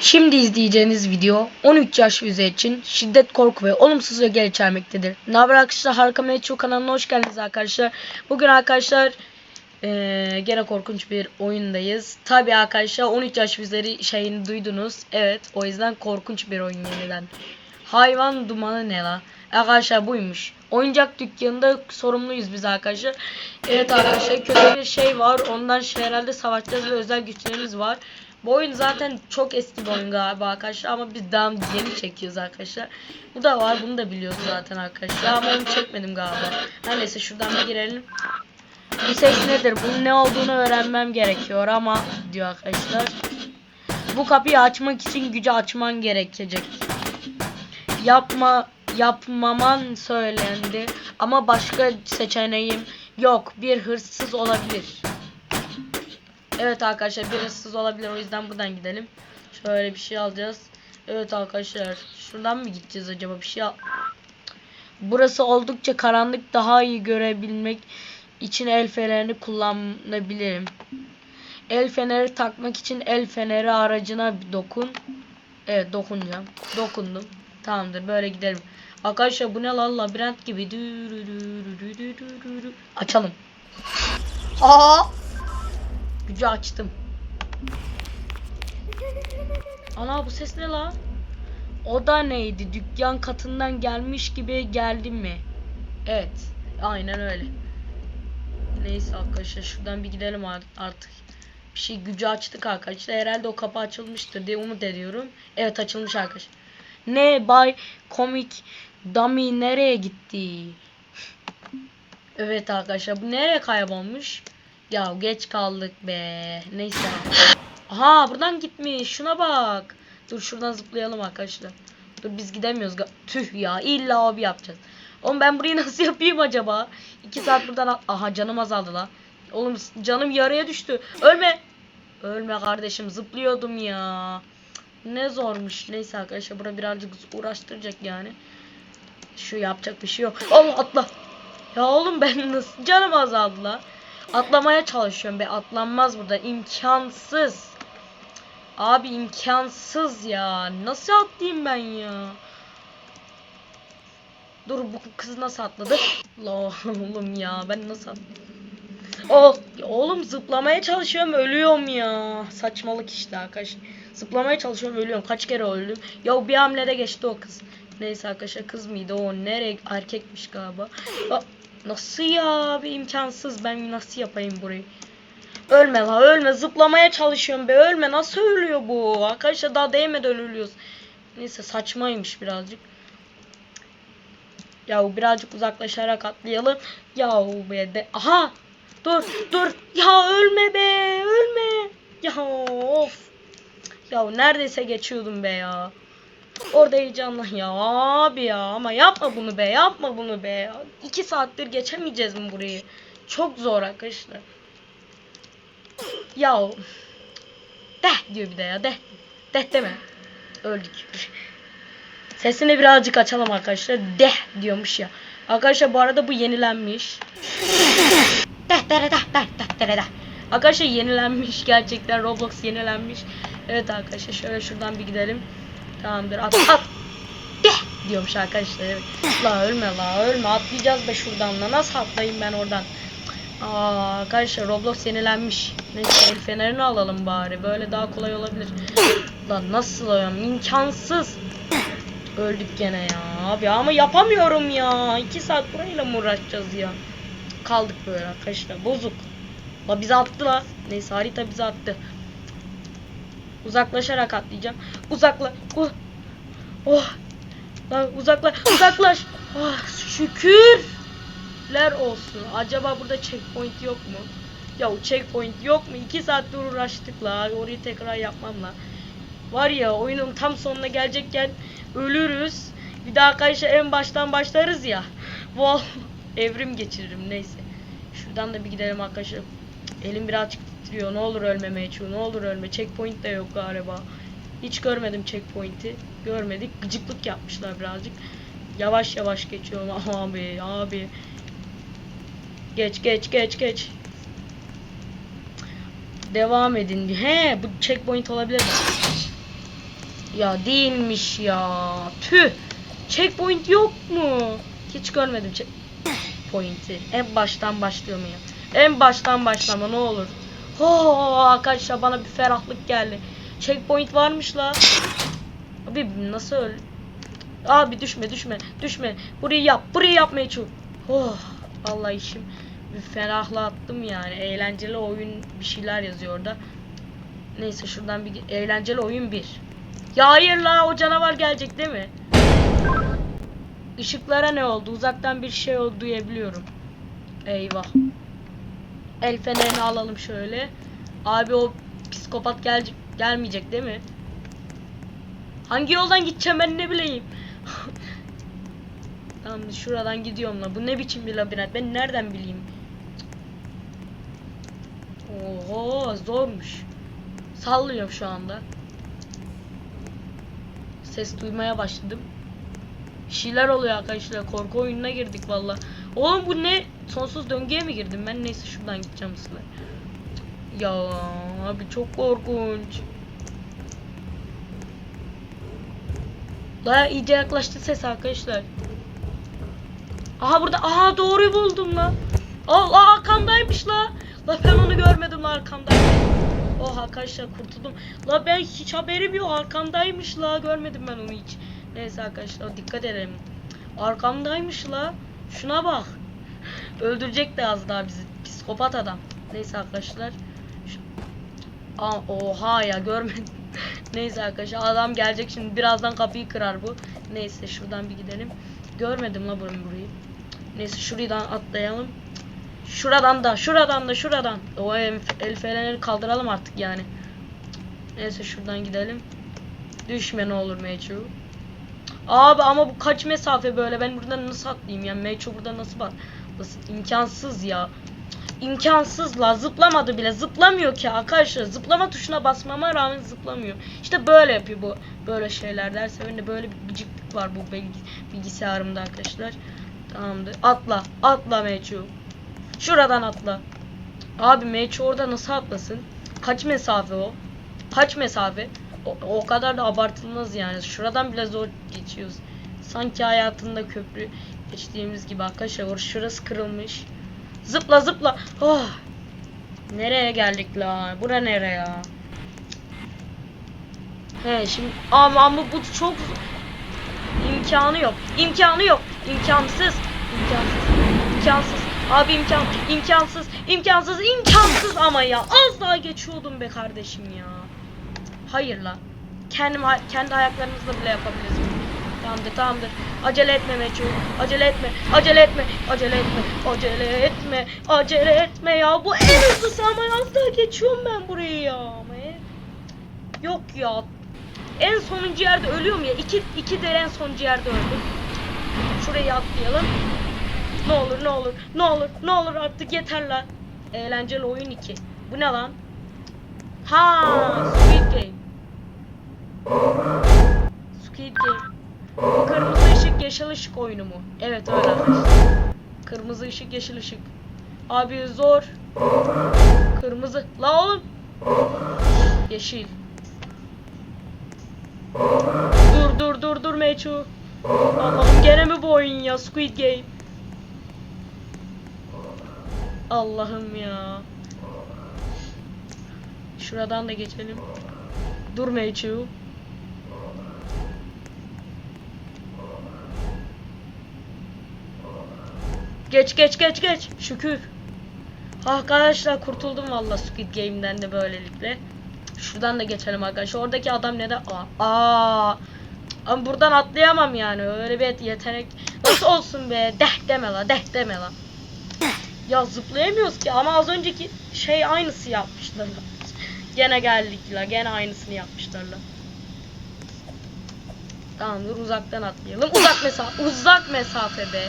Şimdi izleyeceğiniz video 13 yaş üzeri için şiddet, korku ve olumsuz ögeler içermektedir. Ne haber arkadaşlar? Harika Metro kanalına hoş geldiniz arkadaşlar. Bugün arkadaşlar eee, gene korkunç bir oyundayız. Tabi arkadaşlar 13 yaş üzeri şeyini duydunuz. Evet o yüzden korkunç bir oyun yeniden. Hayvan dumanı ne la? Arkadaşlar buymuş. Oyuncak dükkanında sorumluyuz biz arkadaşlar. Evet arkadaşlar kötü bir şey var. Ondan şey herhalde savaşacağız ve özel güçlerimiz var. Bu oyun zaten çok eski bir oyun galiba arkadaşlar ama biz daha yeni çekiyoruz arkadaşlar. Bu da var bunu da biliyoruz zaten arkadaşlar ama onu çekmedim galiba. Her neyse şuradan bir girelim. Bu ses nedir? Bunun ne olduğunu öğrenmem gerekiyor ama diyor arkadaşlar. Bu kapıyı açmak için gücü açman gerekecek. Yapma yapmaman söylendi ama başka seçeneğim yok. Bir hırsız olabilir. Evet arkadaşlar biraz sız olabilir o yüzden buradan gidelim. Şöyle bir şey alacağız. Evet arkadaşlar şuradan mı gideceğiz acaba bir şey al Burası oldukça karanlık daha iyi görebilmek için el fenerini kullanabilirim. El feneri takmak için el feneri aracına dokun. Evet dokunacağım. Dokundum. Tamamdır böyle gidelim. Arkadaşlar bu ne lan labirent gibi. Açalım. Aa! Gücü açtım. Ana bu ses ne la? O da neydi? Dükkan katından gelmiş gibi geldi mi? Evet. Aynen öyle. Neyse arkadaşlar şuradan bir gidelim art- artık. Bir şey gücü açtık arkadaşlar. Herhalde o kapı açılmıştır diye umut ediyorum. Evet açılmış arkadaşlar. Ne bay komik dummy nereye gitti? Evet arkadaşlar bu nereye kaybolmuş? Ya geç kaldık be. Neyse. Aha buradan gitmiş. Şuna bak. Dur şuradan zıplayalım arkadaşlar. Dur biz gidemiyoruz. Tüh ya illa abi yapacağız. Oğlum ben burayı nasıl yapayım acaba? 2 saat buradan Aha canım azaldı la. Oğlum canım yarıya düştü. Ölme. Ölme kardeşim zıplıyordum ya. Ne zormuş. Neyse arkadaşlar bura birazcık uğraştıracak yani. Şu yapacak bir şey yok. Allah atla. Ya oğlum ben nasıl canım azaldı la. Atlamaya çalışıyorum be. Atlanmaz burada. imkansız. Abi imkansız ya. Nasıl atlayayım ben ya? Dur bu kız nasıl atladı? La oğlum ya ben nasıl atladım? Oh, oğlum zıplamaya çalışıyorum ölüyorum ya. Saçmalık işte arkadaşlar. Zıplamaya çalışıyorum ölüyorum. Kaç kere öldüm. Ya bir hamlede geçti o kız. Neyse arkadaşlar kız mıydı o? Nereye erkekmiş galiba. Aa, nasıl ya abi imkansız. Ben nasıl yapayım burayı? Ölme la ölme. Zıplamaya çalışıyorum be. Ölme. Nasıl ölüyor bu? Arkadaşlar daha değmeden ölüyoruz. Neyse saçmaymış birazcık. Ya birazcık uzaklaşarak atlayalım. Ya be de. Aha! Dur dur. Ya ölme be. Ölme. Ya of. Ya neredeyse geçiyordum be ya. Orada heyecanla ya abi ya ama yapma bunu be yapma bunu be ya. İki saattir geçemeyeceğiz mi burayı? Çok zor arkadaşlar. Ya deh diyor bir de ya deh. Deh deme. Öldük. Sesini birazcık açalım arkadaşlar. Deh diyormuş ya. Arkadaşlar bu arada bu yenilenmiş. Deh deh deh deh deh deh deh. Arkadaşlar yenilenmiş gerçekten Roblox yenilenmiş. Evet arkadaşlar şöyle şuradan bir gidelim. Tamamdır at at. Diyormuş arkadaşlar. La ölme la ölme atlayacağız be şuradan la. Nasıl atlayayım ben oradan? Aa, arkadaşlar Roblox yenilenmiş. Neyse el fenerini alalım bari. Böyle daha kolay olabilir. Lan nasıl alıyorum? İmkansız. Öldük gene ya abi ama yapamıyorum ya. 2 saat burayla mı uğraşacağız ya? Kaldık böyle arkadaşlar. Bozuk. La bizi attı la. Neyse harita bizi attı. Uzaklaşarak atlayacağım. Uzakla. Oh. Oh. Lan uzaklaş. Uzaklaş. Ah şükürler olsun. Acaba burada checkpoint yok mu? Ya checkpoint yok mu? 2 saattir uğraştık la. Orayı tekrar yapmam la. Var ya oyunun tam sonuna gelecekken ölürüz. Bir daha arkadaşlar en baştan başlarız ya. Vol evrim geçiririm neyse. Şuradan da bir gidelim arkadaşlar. Elim birazcık titriyor. Ne olur ölmemeye çu. Ne olur ölme. Checkpoint de yok galiba. Hiç görmedim checkpoint'i. Görmedik. Gıcıklık yapmışlar birazcık. Yavaş yavaş geçiyorum abi abi. Geç geç geç geç. Devam edin. He bu checkpoint olabilir? Ya değilmiş ya. Tüh. Checkpoint yok mu? Hiç görmedim checkpoint'i. En baştan başlıyorum ya. En baştan başlama ne olur. Oh, arkadaşlar bana bir ferahlık geldi. Checkpoint varmış la. Abi nasıl öl? Abi düşme düşme düşme. Burayı yap. Burayı yapmaya çok. Oh Allah işim. Bir ferahlattım yani. Eğlenceli oyun bir şeyler yazıyor orada. Neyse şuradan bir eğlenceli oyun bir. Ya hayır la o canavar gelecek değil mi? Işıklara ne oldu? Uzaktan bir şey oldu duyabiliyorum. Eyvah. El fenerini alalım şöyle. Abi o psikopat gelecek gelmeyecek değil mi? Hangi yoldan gideceğim ben ne bileyim. tamam şuradan gidiyorum la. Bu ne biçim bir labirent? Ben nereden bileyim? Oho zormuş. Sallıyorum şu anda. Ses duymaya başladım. Bir şeyler oluyor arkadaşlar. Korku oyununa girdik valla. Oğlum bu ne? Sonsuz döngüye mi girdim ben? Neyse şuradan gideceğim size. Ya abi çok korkunç. Daha iyice yaklaştı ses arkadaşlar. Aha burada. Aha doğruyu buldum la. Allah arkamdaymış la. La ben onu görmedim la arkamdaymış. Oh arkadaşlar kurtuldum. La ben hiç haberim yok arkamdaymış la. Görmedim ben onu hiç. Neyse arkadaşlar dikkat edelim. Arkamdaymış la. Şuna bak. Öldürecek de az daha bizi. Psikopat adam. Neyse arkadaşlar. Aa, oha ya görmedim. Neyse arkadaşlar adam gelecek şimdi birazdan kapıyı kırar bu. Neyse şuradan bir gidelim. Görmedim la burayı burayı. Neyse şuradan atlayalım. Şuradan da şuradan da şuradan. O el, el fenerleri kaldıralım artık yani. Neyse şuradan gidelim. Düşme ne olur Meçhu. Abi ama bu kaç mesafe böyle ben buradan nasıl atlayayım yani Meçhu burada nasıl bak. Nasıl imkansız ya. İmkansız la zıplamadı bile zıplamıyor ki arkadaşlar zıplama tuşuna basmama rağmen zıplamıyor. İşte böyle yapıyor bu böyle şeyler derse ben de böyle bir gıcıklık var bu bilgi- bilgisayarımda arkadaşlar. Tamamdır atla atla Meçhu. Şuradan atla. Abi Meçhu orada nasıl atlasın? Kaç mesafe o? Kaç mesafe? O, o kadar da abartılmaz yani. Şuradan bile zor geçiyoruz. Sanki hayatında köprü geçtiğimiz gibi arkadaşlar. Şurası kırılmış. Zıpla zıpla. Oh. Nereye geldik la? Bura nere ya? He şimdi ama, ama bu çok imkanı yok. İmkanı yok. İmkansız. İmkansız. İmkansız. Abi imkan imkansız. imkansız imkansız ama ya az daha geçiyordum be kardeşim ya. Hayır la. Kendim kendi ayaklarınızla bile yapabilirsiniz. Tamamdır tamamdır. Acele etme Meçhul. Acele etme. Acele etme. Acele etme. Acele etme. Acele etme ya. Bu en hızlısı ama daha geçiyorum ben burayı ya. En- Yok ya. En sonuncu yerde ölüyorum ya. İki, iki der en sonuncu yerde öldüm. Şurayı atlayalım. Ne olur ne olur ne olur ne olur artık yeter lan. Eğlenceli oyun 2. Bu ne lan? Ha, Squid Game. Squid Game. Bu kırmızı ışık yeşil ışık oyunu mu? Evet öyle arkadaşlar. Kırmızı ışık yeşil ışık. Abi zor. Kırmızı. La oğlum. Yeşil. Dur dur dur dur Meçhu. Allah'ım gene mi bu oyun ya Squid Game? Allah'ım ya. Şuradan da geçelim. Dur Meçhu. Geç geç geç geç. Şükür. Arkadaşlar kurtuldum valla Squid Game'den de böylelikle. Şuradan da geçelim arkadaşlar. Oradaki adam ne de aa, aa. Ama buradan atlayamam yani. Öyle bir yetenek nasıl olsun be? Deh deme la, deh deme la. Ya zıplayamıyoruz ki ama az önceki şey aynısı yapmışlar. la. Gene geldik la, gene aynısını yapmışlar la. Tamamdır uzaktan atlayalım. Uzak mesafe, uzak mesafe be.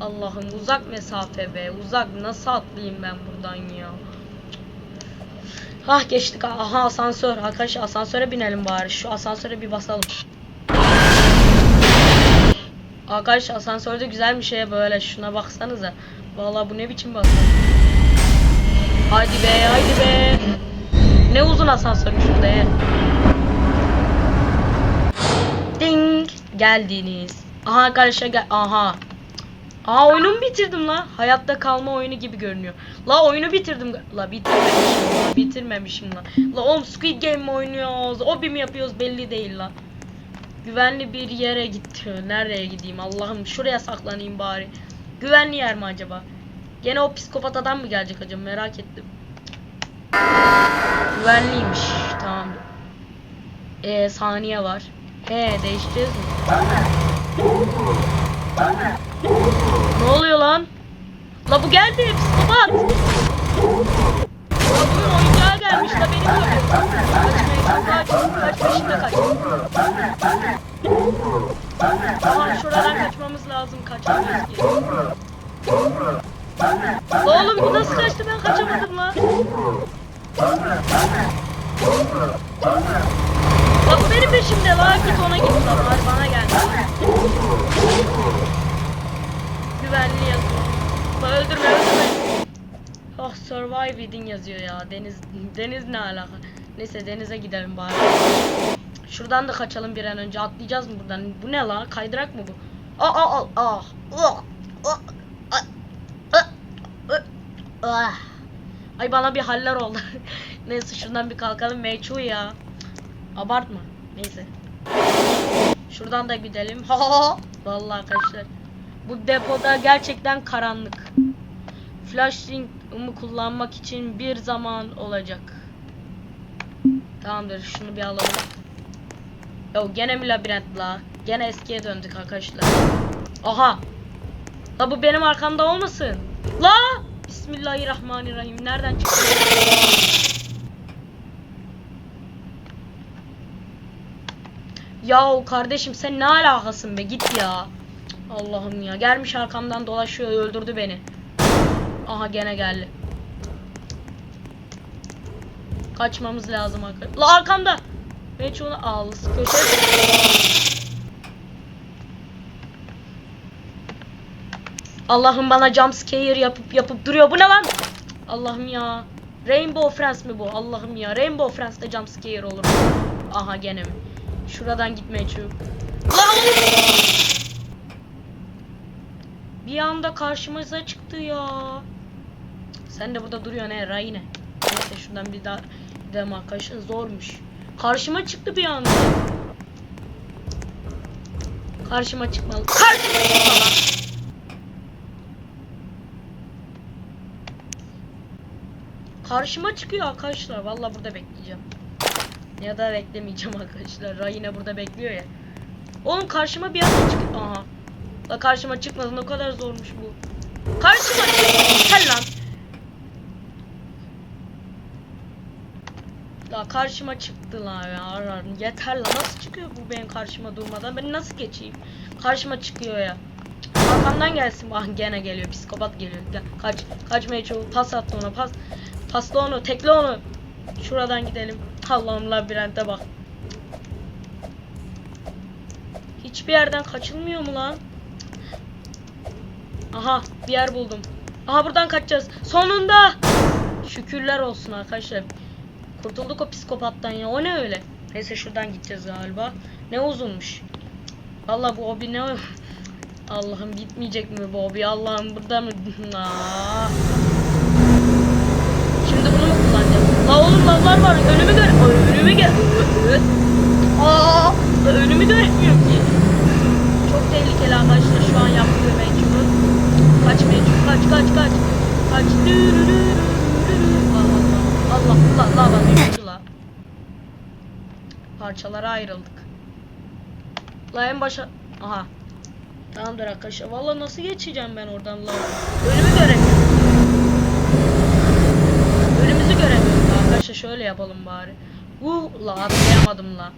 Allah'ım uzak mesafe be. Uzak nasıl atlayayım ben buradan ya? Ah geçtik. Aha asansör. Arkadaşlar asansöre binelim bari. Şu asansöre bir basalım. Arkadaşlar asansörde güzel bir şey böyle. Şuna baksanıza. Vallahi bu ne biçim asansör. Haydi be haydi be. Ne uzun asansörmüş şurada ya. geldiniz. Aha arkadaşlar gel. Aha. Aa oyunu mu bitirdim la? Hayatta kalma oyunu gibi görünüyor. La oyunu bitirdim. La bitirmemişim la. Bitirmemişim la. La oğlum Squid Game mi oynuyoruz? Obi mi yapıyoruz belli değil la. Güvenli bir yere gitti. Nereye gideyim Allah'ım şuraya saklanayım bari. Güvenli yer mi acaba? Gene o psikopat adam mı gelecek acaba merak ettim. Güvenliymiş. Tamam. Ee, saniye var. He değişeceğiz mi? Ne oluyor lan? La bu geldi psikopat. La bunun oyuncağı gelmiş la beni vuruyor. Kaçmaya kaç. Kaç peşinde kaç. Aman şuradan kaçmamız lazım. Kaçamıyoruz ki. La oğlum bu nasıl kaçtı ben kaçamadım la. La bu benim peşimde la git ona git la bana gel. Güvenli yazıyor. La öldürme öldürme. Oh survive within yazıyor ya. Deniz deniz ne alaka? Neyse denize gidelim bari. Şuradan da kaçalım bir an önce. Atlayacağız mı buradan? Bu ne la? Kaydırak mı bu? Aa aa aa. aa. Ah. Ay bana bir haller oldu. Neyse şuradan bir kalkalım. Meçhu ya. Abartma. Neyse. Şuradan da gidelim. Ha ha ha. Vallahi arkadaşlar. Bu depoda gerçekten karanlık. Flashlink'ımı kullanmak için bir zaman olacak. Tamamdır şunu bir alalım. Yo gene mi labirent la? Gene eskiye döndük arkadaşlar. Aha. La bu benim arkamda olmasın. La! Bismillahirrahmanirrahim. Nereden çıktı? Yahu kardeşim sen ne alakasın be git ya. Allah'ım ya gelmiş arkamdan dolaşıyor öldürdü beni. Aha gene geldi. Kaçmamız lazım arkadaşlar. La arkamda. Hiç onu al köşe. Allah'ım bana jump scare yapıp yapıp duruyor. Bu ne lan? Allah'ım ya. Rainbow Friends mi bu? Allah'ım ya. Rainbow Friends'te jump scare olur. Aha gene mi? Şuradan gitmeye çık. Bir anda karşımıza çıktı ya. Sen de burada duruyorsun he Rayne. Neyse şuradan bir daha gidelim arkadaşlar zormuş. Karşıma çıktı bir anda. Karşıma çıkmalı. Karşıma çıkmalı. Karşıma çıkıyor arkadaşlar. Vallahi burada bekleyeceğim. Ya da beklemeyeceğim arkadaşlar. Rayne burada bekliyor ya. Oğlum karşıma bir anda çıkıyor. Aha. La karşıma çıkmadı. Ne kadar zormuş bu. Karşıma Gel lan. La karşıma çıktı la ya. Ararım. Yeter la. Nasıl çıkıyor bu benim karşıma durmadan? Ben nasıl geçeyim? Karşıma çıkıyor ya. Arkamdan gelsin. Ah gene geliyor. Psikopat geliyor. Gel. Kaç. Kaçmaya çabuk. Pas attı ona. Pas. Pasla onu. Tekle onu. Şuradan gidelim. Allah'ım labirente bak. Hiçbir yerden kaçılmıyor mu lan? Aha bir yer buldum. Aha buradan kaçacağız. Sonunda. Şükürler olsun arkadaşlar. Kurtulduk o psikopattan ya. O ne öyle? Neyse şuradan gideceğiz galiba. Ne uzunmuş. Allah bu obi ne Allah'ım bitmeyecek mi bu obi? Allah'ım burada mı? Şimdi bunu mu kullanacağız? La oğlum lavlar var. Önümü gör. Önümü gör. Aa, önümü göremiyorum ki. Çok tehlikeli arkadaşlar şu an yaptığı mecbur. Kaç mecbur. Kaç kaç kaç. Kaç. Allah Allah Allah Allah Allah la. Parçalara ayrıldık. La en başa aha. Tamamdır arkadaşlar. Valla nasıl geçeceğim ben oradan la? Önümü göremiyorum. Önümüzü göremiyorum la. arkadaşlar. Şöyle yapalım bari. Uh la atlayamadım la.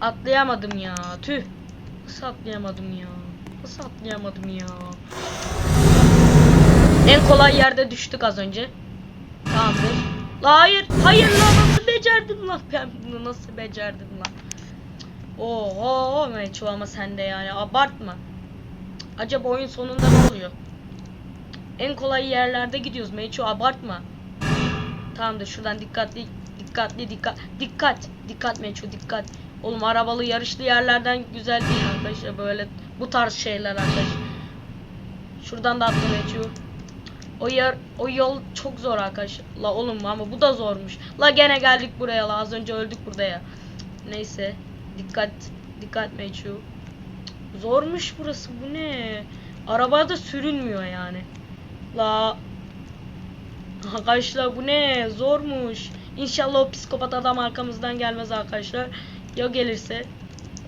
Atlayamadım ya. Tüh. Nasıl atlayamadım ya? Nasıl atlayamadım ya? En kolay yerde düştük az önce. Tamamdır. Hayır. Hayır la nasıl becerdim la? Ben bunu nasıl becerdim la? Oho Meço ama sen de yani abartma. Acaba oyun sonunda ne oluyor? En kolay yerlerde gidiyoruz Meço abartma. Tamamdır şuradan dikkatli dikkatli dikkat dikkat dikkat Meço dikkat. Oğlum arabalı yarışlı yerlerden güzel değil arkadaşlar böyle bu tarz şeyler arkadaşlar. Şuradan da atlamaya çalışıyor. O yer o yol çok zor arkadaşlar. La oğlum ama bu da zormuş. La gene geldik buraya la az önce öldük burada ya. Neyse dikkat dikkat meçhu. Zormuş burası bu ne? Arabada sürülmüyor yani. La Arkadaşlar bu ne? Zormuş. İnşallah o psikopat adam arkamızdan gelmez arkadaşlar. Ya gelirse?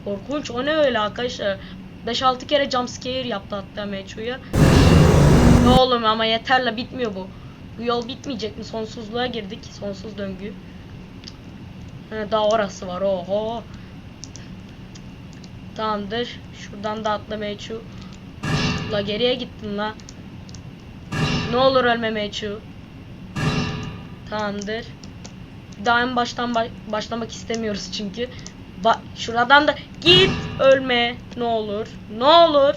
Korkunç. O ne öyle arkadaşlar? 5-6 kere jumpscare yaptı hatta Meçhu'ya. Ne oğlum ama yeterle bitmiyor bu. Bu yol bitmeyecek mi? Sonsuzluğa girdik. Sonsuz döngü. Ha, daha orası var. Oho. Tamamdır. Şuradan da atla Meçhu. La geriye gittin la. Ne olur ölme Meçhu. Tamamdır. Daha en baştan ba- başlamak istemiyoruz çünkü. Ba şuradan da git ölme ne olur. Ne olur.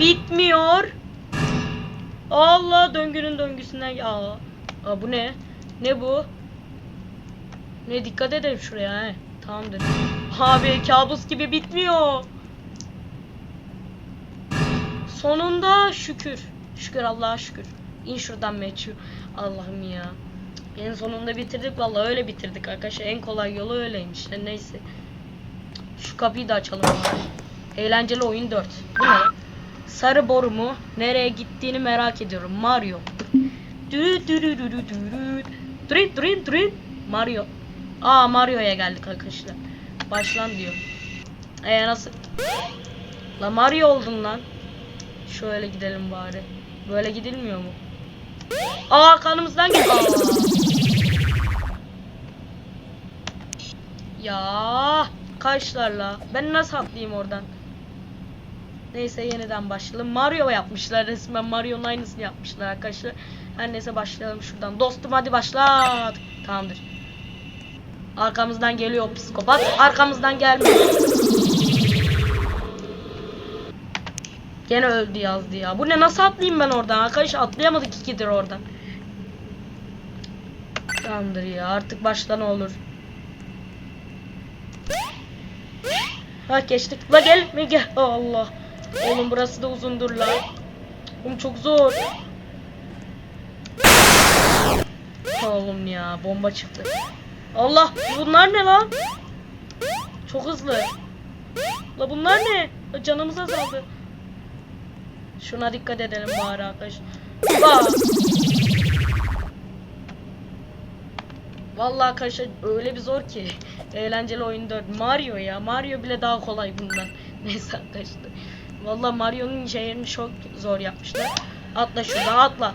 Bitmiyor. Allah döngünün döngüsünden Aa, Aa bu ne? Ne bu? Ne dikkat edelim şuraya he. Tamamdır. Abi kabus gibi bitmiyor. Sonunda şükür. Şükür Allah'a şükür. İn şuradan meçhul. Allah'ım ya. En sonunda bitirdik vallahi öyle bitirdik arkadaşlar. En kolay yolu öyleymiş. Neyse. Şu kapıyı da açalım. Eğlenceli oyun 4. Bu ne? Sarı boru mu? Nereye gittiğini merak ediyorum. Mario. Dürü dürü dürü dürü. Dürü dürü dürü. Mario. Aa Mario'ya geldik arkadaşlar. Başlan diyor. Ee nasıl? La Mario oldun lan. Şöyle gidelim bari. Böyle gidilmiyor mu? Aa kanımızdan gel. Ya kaçlarla. Ben nasıl atlayayım oradan? Neyse yeniden başlayalım. Mario yapmışlar resmen. Mario'nun aynısını yapmışlar arkadaşlar. Her neyse başlayalım şuradan. Dostum hadi başlat. Tamamdır. Arkamızdan geliyor psikopat. Arkamızdan gelmiyor. Gene öldü yazdı ya. Bu ne nasıl atlayayım ben oradan? Arkadaşlar atlayamadık ikidir oradan. Tamamdır ya artık başla ne olur. Ha geçtik. La gel mi gel. Allah. Oğlum burası da uzundur la. Oğlum çok zor. Oğlum ya bomba çıktı. Allah bunlar ne lan? Çok hızlı. La bunlar ne? Canımız azaldı. Şuna dikkat edelim bari arkadaş. Vallahi arkadaşlar öyle bir zor ki. Eğlenceli oyun 4. Mario ya. Mario bile daha kolay bundan. Neyse arkadaşlar. Vallahi Mario'nun şeyini çok zor yapmışlar. Atla şurada atla.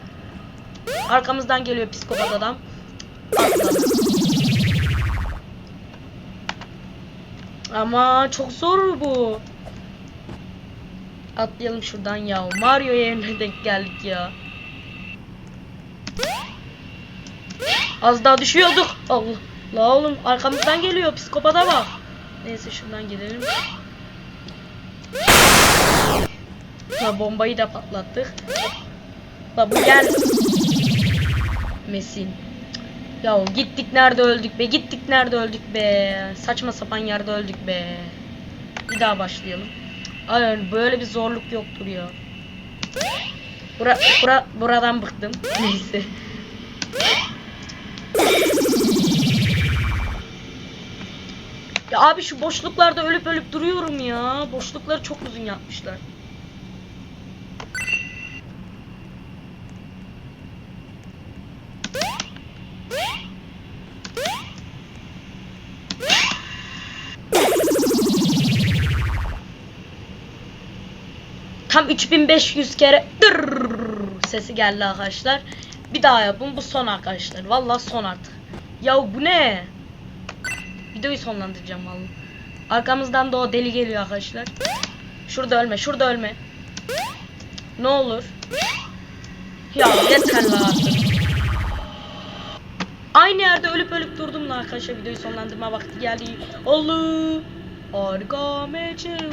Arkamızdan geliyor psikopat adam. Atla. Ama çok zor bu. Atlayalım şuradan ya. Mario yerine denk geldik ya. Az daha düşüyorduk. Allah. La oğlum arkamızdan geliyor psikopata bak. Neyse şuradan gidelim. Ha bombayı da patlattık. La bu gel. Mesin. Ya gittik nerede öldük be. Gittik nerede öldük be. Saçma sapan yerde öldük be. Bir daha başlayalım. Ay böyle bir zorluk yoktur ya. Bura, bura, buradan bıktım. Neyse. Ya abi şu boşluklarda ölüp ölüp duruyorum ya. Boşlukları çok uzun yapmışlar. Tam 3500 kere dırrrr sesi geldi arkadaşlar. Bir daha yapın. Bu son arkadaşlar. Vallahi son artık. Ya bu ne? Videoyu sonlandıracağım vallahi. Arkamızdan da o deli geliyor arkadaşlar. Şurada ölme, şurada ölme. Ne olur. Ya yeter la. Aynı yerde ölüp ölüp durdum da arkadaşlar videoyu sonlandırma vakti geldi. Allah. Harika mecel.